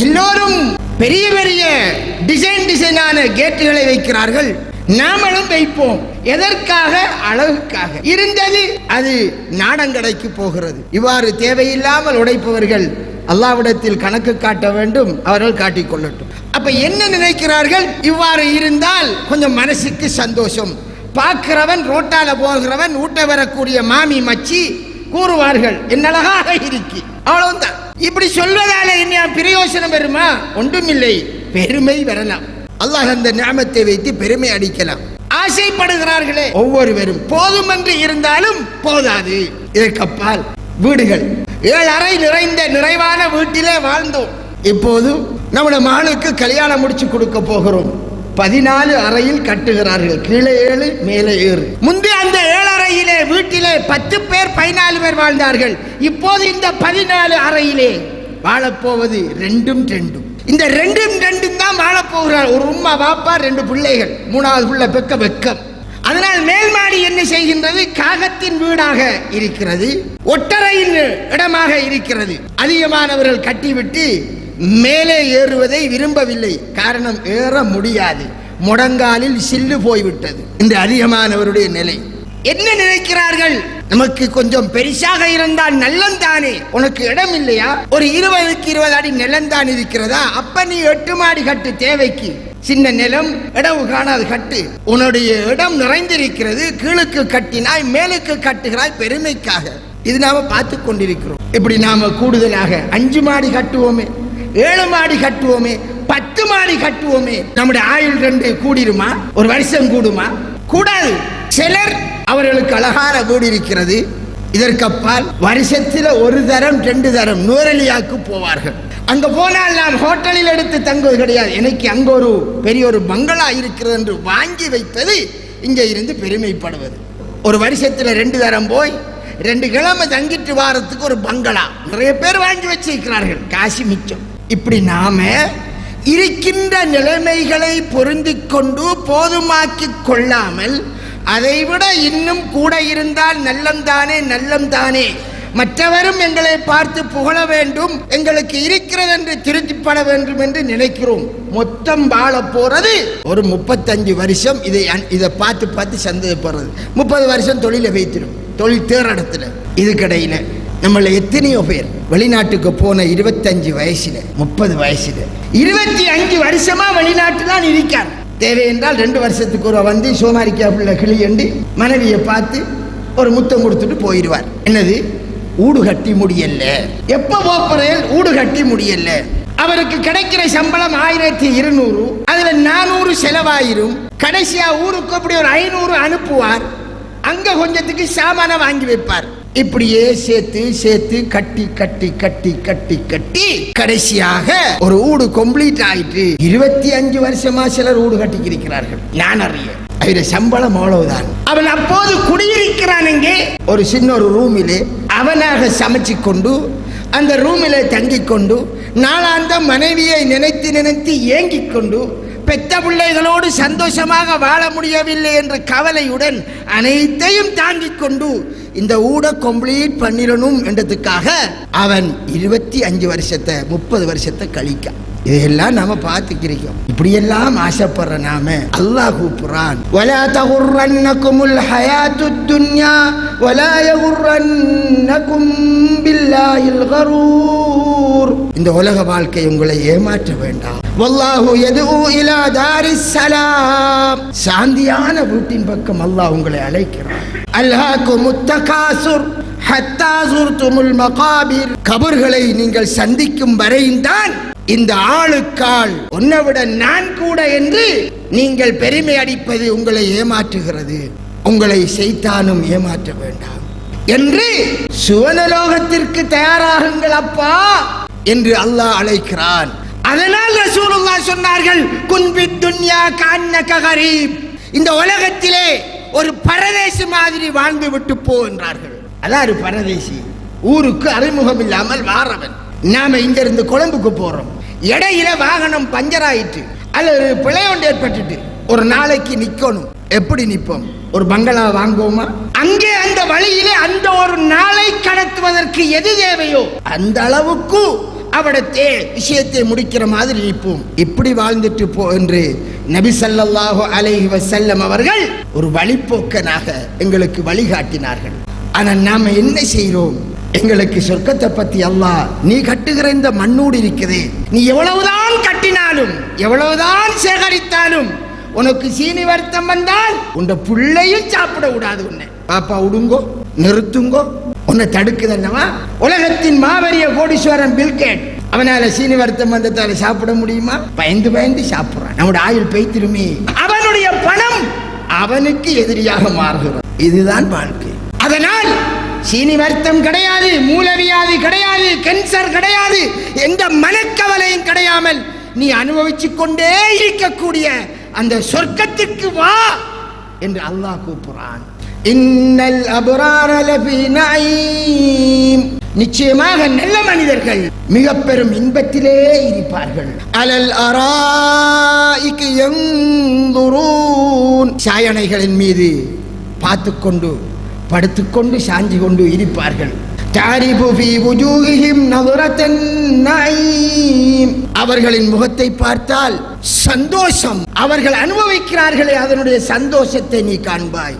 எல்லோரும் பெரிய பெரிய டிசைன் டிசைனான கேட்டுகளை வைக்கிறார்கள். நாமளும் வைப்போம். எதற்காக? அழகுக்காக. இருந்தது அது நாடங்கடைக்கு போகிறது. இவ்வாறு தேவையில்லாமல் உடைப்பவர்கள் அல்லாவிடத்தில் கணக்கு காட்ட வேண்டும் அவர்கள் காட்டிக் கொள்ளட்டும். அப்ப என்ன நினைக்கிறார்கள்? இவ்வாறு இருந்தால் கொஞ்சம் மனசுக்கு சந்தோஷம். பார்க்கிறவன் ரோட்டால போகிறவன் ஊட்ட வரக்கூடிய மாமி மச்சி கூறுவார்கள் என்னழகாக இருக்கி அவ்வளவுதான். இப்படி சொல்வதால என்ன பிரயோசனம் வருமா ஒன்றுமில்லை. பெருமை வரலாம். அல்லாஹ் அந்த ஞாபத்தை வைத்து பெருமை அடிக்கலாம். ஆசைப்படுகிறார்களே. ஒவ்வொருவரும் போதும் என்று இருந்தாலும் போதாது. இதற்கப்பால் வீடுகள். ஏழு அறை நிறைந்த நிறைவான வீட்டிலே வாழ்ந்தோம். இப்போது நம்முடைய மகளுக்கு கல்யாணம் முடிச்சு கொடுக்க போகிறோம். பதினாலு அறையில் கட்டுகிறார்கள். கீழே ஏழு மேலே ஏழு. முந்தைய அந்த ஏழு அறையிலே வீட்டிலே பத்து பேர் பதினாலு பேர் வாழ்ந்தார்கள். இப்போது இந்த பதினாலு அறையிலே வாழப்போவது ரெண்டும் ரெண்டும். இந்த ரெண்டும் ரெண்டும் தான் வாழப்போகிறார். ஒரு உம்மா பாப்பா ரெண்டு பிள்ளைகள். மூணாவது பிள்ளை பெக்க வெக்கம் அதனால் மேல்மாடி என்ன செய்கின்றது? காகத்தின் வீடாக இருக்கிறது. ஒட்டரையின் இடமாக இருக்கிறது. அதிகமானவர்கள் கட்டிவிட்டு மேலே ஏறுவதை விரும்பவில்லை. காரணம் ஏற முடியாது. முடங்காலில் சில்லு போய்விட்டது. இந்த அதிகமானவருடைய நிலை. என்ன நினைக்கிறார்கள்? நமக்கு கொஞ்சம் பெரிசாக இருந்தால் நல்லந்தானே? உனக்கு இடம் இல்லையா? ஒரு இருபதுக்கு இருபது அடி நிலம்தான் இருக்கிறதா? அப்ப நீ எட்டு மாடி கட்டு தேவைக்கு. சின்ன நிலம் இடவு காணாது கட்டு. உன்னுடைய இடம் நிறைந்திருக்கிறது கீழுக்கு கட்டினாய் மேலுக்கு கட்டுகிறாய் பெருமைக்காக. இது நாம பார்த்து கொண்டிருக்கிறோம். இப்படி நாம கூடுதலாக அஞ்சு மாடி கட்டுவோமே ஏழு மாடி கட்டுவோமே பத்து மாடி கட்டுவோமே நம்முடைய ஆயுள் ரெண்டு கூடிருமா? ஒரு வருஷம் கூடுமா? கூடாது. சிலர் அவர்களுக்கு அழகான வீடு இருக்கிறது. இதற்கப்பால் வருஷத்தில் ஒரு தரம் ரெண்டு தரம் நூரலியாவுக்கு போவார்கள். அங்க போனால் நான் ஹோட்டலில் எடுத்து தங்குவது கிடையாது. எனக்கு அங்க ஒரு பெரிய ஒரு பங்களா இருக்கிறது என்று வாங்கி வைத்தது இங்கே இருந்து பெருமைப்படுவது. ஒரு வருஷத்தில் ரெண்டு தரம் போய் ரெண்டு கிழமை தங்கிட்டு வாரத்துக்கு ஒரு பங்களா. நிறைய பேர் வாங்கி வச்சிருக்கிறார்கள். காசு மிச்சம். இப்படி நாம இருக்கின்ற நிலைமைகளை பொருந்திக் கொண்டு போதுமாக்கி கொள்ளாமல் அதைவிட இன்னும் கூட இருந்தால் நல்லம்தானே நல்லம்தானே மற்றவரும் எங்களை பார்த்து புகழ வேண்டும் எங்களுக்கு இருக்கிறது என்று திருத்திப்பட வேண்டும் என்று நினைக்கிறோம். மொத்தம் வாழ போறது ஒரு முப்பத்தஞ்சு வருஷம். இதை இதை பார்த்து பார்த்து சந்தேகப்படுறது. முப்பது வருஷம் தொழிலை வைத்திடும் தொழில் தேரடத்துல இதுக்கிடையில நம்மள எத்தனையோ பேர் வெளிநாட்டுக்கு போன இருபத்தஞ்சு வயசுல முப்பது வயசுல. இருபத்தி அஞ்சு வருஷமா தான் இருக்கார் தேவை என்றால் ரெண்டு வருஷத்துக்கு ஒரு வந்து சோமாரிக்கா பிள்ளை கிளியண்டு மனைவியை பார்த்து ஒரு முத்தம் கொடுத்துட்டு போயிடுவார். என்னது? ஊடு கட்டி முடியல எப்ப போப்பறையில் ஊடு கட்டி முடியல அவருக்கு கிடைக்கிற சம்பளம் ஆயிரத்தி இருநூறு அதுல நானூறு செலவாயிரும். கடைசியா ஊருக்கு அப்படி ஒரு ஐநூறு அனுப்புவார். அங்க கொஞ்சத்துக்கு சாமான வாங்கி வைப்பார். இப்படியே சேர்த்து சேர்த்து கட்டி கட்டி கட்டி கட்டி கட்டி கடைசியாக ஒரு ஊடு கம்ப்ளீட் ஆயிட்டு இருபத்தி அஞ்சு வருஷமா சிலர் ஊடு கட்டிக்கிறார்கள் நான் அறிய அவருடைய சம்பளம் அவ்வளவுதான். அவன் அப்போது குடியிருக்கிறான் ஒரு சின்ன ஒரு ரூமிலே. அவனாக சமைச்சு கொண்டு அந்த ரூமிலே தங்கிக் கொண்டு நாளாந்த மனைவியை நினைத்து நினைத்து ஏங்கிக் கொண்டு பெத்த பிள்ளைகளோடு சந்தோஷமாக வாழ முடியவில்லை என்ற கவலையுடன் அனைத்தையும் தாங்கிக் கொண்டு இந்த ஊட கம்ப்ளீட் பண்ணிடணும் என்றதுக்காக அவன் இருபத்தி அஞ்சு வருஷத்தை முப்பது வருஷத்தை கழிக்க இதெல்லாம் நாம பார்த்துக்கிறோம் இப்படியெல்லாம் ஆசைப்படுற நாம அல்லாஹ் கூப்பிடுறான் ولا تغرنكم الحياة الدنيا ولا يغرنكم بالله الغرور இந்த உலக வாழ்க்கை உங்களை ஏமாற்ற வேண்டாம் வல்லாஹு யதுஉ இலா தாரி சலாம். சாந்தியான வீட்டின் பக்கம் அல்லாஹ் உங்களை அழைக்கிறான். அல்ஹாக்குமுத் முத்தகாசுர் ஹத்தா சுர்துமுல் மகாபீர். கபர்களை நீங்கள் சந்திக்கும் வரையும் இந்த ஆளுக்கால் உன்னை விட நான் கூட என்று நீங்கள் பெருமை அடிப்பது உங்களை ஏமாற்றுகிறது. உங்களை செய்தானும் ஏமாற்ற வேண்டாம். என்று சுவனலோகத்திற்கு தயாராகுங்கள் அப்பா என்று அல்லாஹ் அழைக்கிறான். அதனால் ரசூலுல்லா சொன்னார்கள் குன்பி துன்யா கான்னக கரீப். இந்த உலகத்திலே ஒரு பரதேசி மாதிரி வாழ்ந்து விட்டு போ என்றார்கள். அதான் ஒரு பரதேசி. ஊருக்கு அறிமுகம் இல்லாமல் வாரவன். நாம இங்கிருந்து கொழம்புக்கு போறோம். இடையில வாகனம் பஞ்சர் ஆயிட்டு அல்லது பிழை ஒன்று ஏற்பட்டுட்டு ஒரு நாளைக்கு நிக்கணும். எப்படி நிப்போம்? ஒரு பங்களா வாங்குவோமா? அங்கே அந்த வழியிலே அந்த ஒரு நாளை கடத்துவதற்கு எது தேவையோ அந்த அளவுக்கு அவடத்தே விஷயத்தை முடிக்கிற மாதிரி இருப்போம். இப்படி வாழ்ந்துட்டு போ என்று நபி ஸல்லல்லாஹு அலைஹி செல்லம் அவர்கள் ஒரு வழிப்போக்கனாக எங்களுக்கு வழிகாட்டினார்கள். ஆனால் நாம என்ன செய்கிறோம் எங்களுக்கு சொர்க்கத்தை பத்தி அல்லாஹ் நீ கட்டுகிற இந்த மண்ணோடு இருக்குதே நீ எவ்வளவுதான் கட்டினாலும் எவ்வளவுதான் சேகரித்தாலும் உனக்கு சீனி வருத்தம் வந்தால் உன் புள்ளையும் சாப்பிட விடாது உன்னை. பாப்பா விடுங்கோ நிறுத்துங்கோ. உன்னை தடுக்குதல்லவா உலகத்தின் மாபெரிய கோடீஸ்வரன் பில்கேட். அவனால சீனி வருத்தம் வந்ததால சாப்பிட முடியுமா? பயந்து பயந்து சாப்பிடுறான். நம்முடைய ஆயுள் பெய்த்திருமே அவனுடைய பணம் அவனுக்கு எதிரியாக மாறுகிறது. இதுதான் வாழ்க்கை. அதனால் சீனி வருத்தம் கிடையாது மூலவியாதி கிடையாது கேன்சர் கிடையாது எந்த மனக்கவலையும் கிடையாமல் நீ அனுபவிச்சு கொண்டே இருக்கக்கூடிய அந்த சொர்க்கத்திற்கு வா என்று அல்லாஹ் கூப்பிடுறான் இன்னல் அபுரார லபி நிச்சயமாக நல்ல மனிதர்கள் மிக பெரும் இன்பத்திலே இருப்பார்கள். அலல் அராய்க்கு எங்குரூன் சாயனைகளின் மீது பார்த்து கொண்டு படுத்துக்கொண்டு சாஞ்சி கொண்டு இருப்பார்கள் அவர்களின் முகத்தை பார்த்தால் சந்தோஷம். அவர்கள் அனுபவிக்கிறார்களே அதனுடைய சந்தோஷத்தை நீ காண்பாய்.